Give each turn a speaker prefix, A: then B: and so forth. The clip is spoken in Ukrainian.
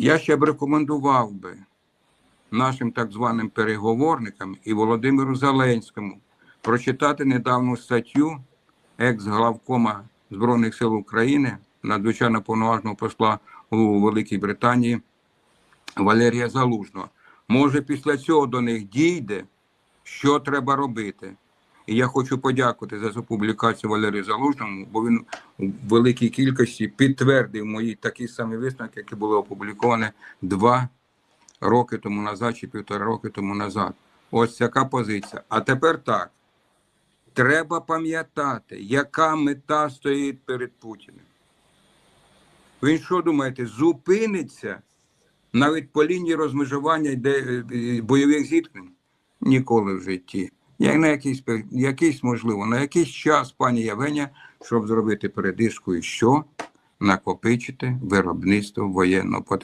A: Я ще б рекомендував би нашим так званим переговорникам і Володимиру Зеленському прочитати недавню статтю екс-главкома Збройних сил України, надзвичайно повноважного посла у Великій Британії Валерія Залужного. Може, після цього до них дійде, що треба робити. І я хочу подякувати за цю публікацію Валерію Залужному, бо він у великій кількості підтвердив мої такі самі висновки, які були опубліковані два роки тому назад чи півтора роки тому назад. Ось така позиція. А тепер так. Треба пам'ятати, яка мета стоїть перед Путіним. Він що думаєте, зупиниться навіть по лінії розмежування е, е, бойових зіткнень? Ніколи в житті. Як на якийсь, якийсь, можливо, на якийсь час, пані Євгенія, щоб зробити передишку і що? Накопичити виробництво воєнного потенціалу.